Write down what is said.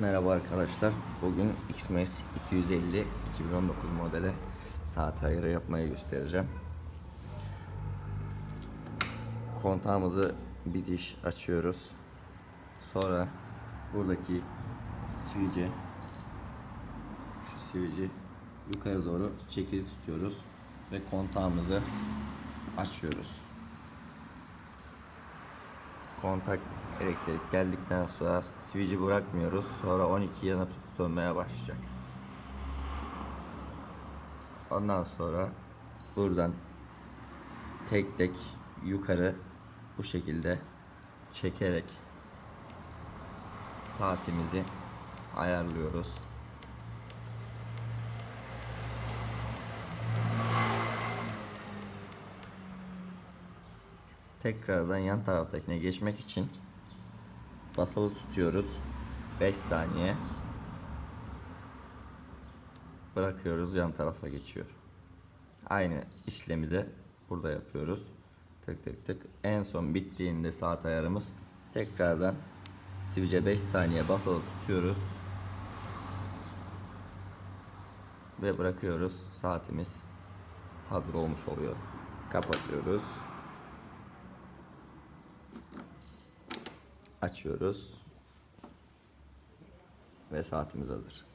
Merhaba arkadaşlar. Bugün XMS 250 2019 modeli saat ayarı yapmayı göstereceğim. Kontağımızı bir diş açıyoruz. Sonra buradaki sivici şu sivici yukarı doğru çekili tutuyoruz ve kontağımızı açıyoruz. Kontak elektrik geldikten sonra switch'i bırakmıyoruz. Sonra 12 yanıp sönmeye başlayacak. Ondan sonra buradan tek tek yukarı bu şekilde çekerek saatimizi ayarlıyoruz. Tekrardan yan taraftakine geçmek için basılı tutuyoruz. 5 saniye. Bırakıyoruz yan tarafa geçiyor. Aynı işlemi de burada yapıyoruz. Tık tık tık. En son bittiğinde saat ayarımız tekrardan switch'e 5 saniye basılı tutuyoruz. Ve bırakıyoruz. Saatimiz hazır olmuş oluyor. Kapatıyoruz. Açıyoruz ve saatimiz hazır.